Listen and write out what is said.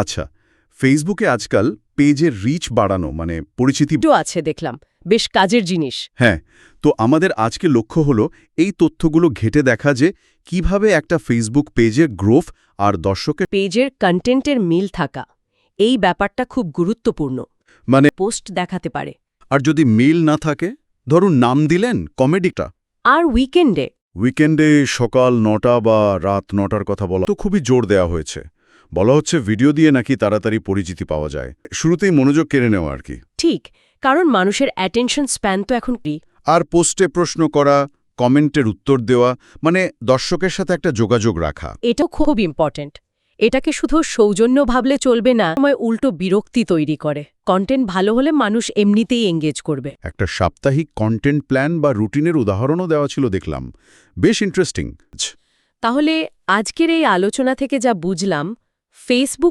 আচ্ছা ফেসবুকে আজকাল পেজের রিচ বাড়ানো মানে পরিচিতি আছে দেখলাম বেশ কাজের জিনিস। হ্যাঁ তো আমাদের আজকে লক্ষ্য হলো এই তথ্যগুলো ঘেটে দেখা যে কীভাবে একটা ফেসবুক পেজের গ্রোথ আর দর্শকের পেজের কন্টেন্টের মিল থাকা এই ব্যাপারটা খুব গুরুত্বপূর্ণ। মানে পোস্ট দেখাতে পারে। আর যদি মিল না থাকে ধরুন নাম দিলেন কমেডিটা। আর উইকেন্ডে উইকেন্ডে সকাল নটা বা রাত নটার কথা বলা তো খুবই জোর দেওয়া হয়েছে। বলা হচ্ছে ভিডিও দিয়ে নাকি তাড়াতাড়ি পরিচিতি পাওয়া যায়। শুরুতেই মনোযোগ কেড়ে নেওয়া আর কি। ঠিক কারণ মানুষের অ্যাটেনশন স্প্যান তো এখন কি? আর পোস্টে প্রশ্ন করা কমেন্টের উত্তর দেওয়া মানে দর্শকের সাথে একটা যোগাযোগ রাখা। এটাও খুব ইম্পর্ট্যান্ট এটাকে শুধু সৌজন্য ভাবলে চলবে না সময় উল্টো বিরক্তি তৈরি করে। কন্টেন্ট ভালো হলে মানুষ এমনিতেই এঙ্গেজ করবে। একটা সাপ্তাহিক কন্টেন্ট প্ল্যান বা রুটিনের উদাহরণও দেওয়া ছিল দেখলাম। বেশ ইন্টারেস্টিং তাহলে আজকের এই আলোচনা থেকে যা বুঝলাম ফেসবুক